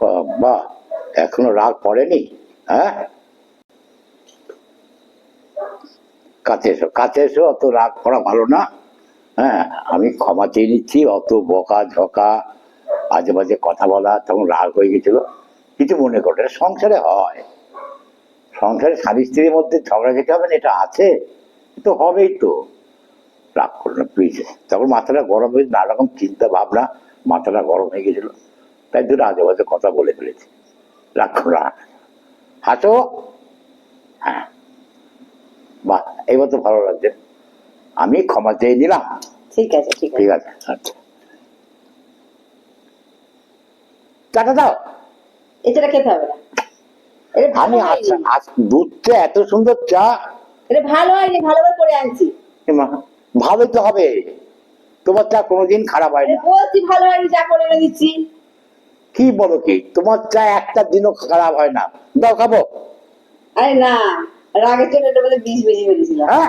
বাবা এখনও রাগ পড়েনি? হ্যাঁ? কাছে এসো কাছে এসো, অত রাগ করা ভালো না। হ্যাঁ আমি ক্ষমা চেয়ে নিচ্ছি, অত বকা ঝকা আজে বাজে কথা বলা, তখন রাগ হয়ে গেছিল। কিছু মনে করো সংসারে হয়। সংসারে স্বামী স্ত্রীর মধ্যে ঝগড়া খেতে হবে না, এটা আছে। তো হবেই তো। রাগ করো না প্লিজ তখন মাথাটা গরম হয়ে নানা রকম চিন্তা ভাবনা মাথাটা গরম হয়ে গেছিল। তাই জন্য আজে বাজে কথা বলে ফেলেছি। করো না হাসো হ্যাঁ। বাহ এবার তো ভালো লাগছে। আমি ক্ষমা চেয়ে নিলাম। ঠিক আছে ঠিক আছে। ঠিক আছে আচ্ছা। দাও। এটা খেতে হবে না। আমি হয়নি আচ্ছা আজ দুধটা এত সুন্দর চা। এটা ভালো হয়নি ভালো করে করে আনছি। ভালোই তো হবে। তোমার চা কোনোদিন খারাপ হয় না বলছি ভালো হয়নি যা করে দিচ্ছি। কি বলো কি? তোমার চা একটা দিনও খারাপ হয় না। দাও খাব। আরে না রাগের জন্য এটা বলে বিষ বেশি বেরিয়েছিলাম হ্যাঁ?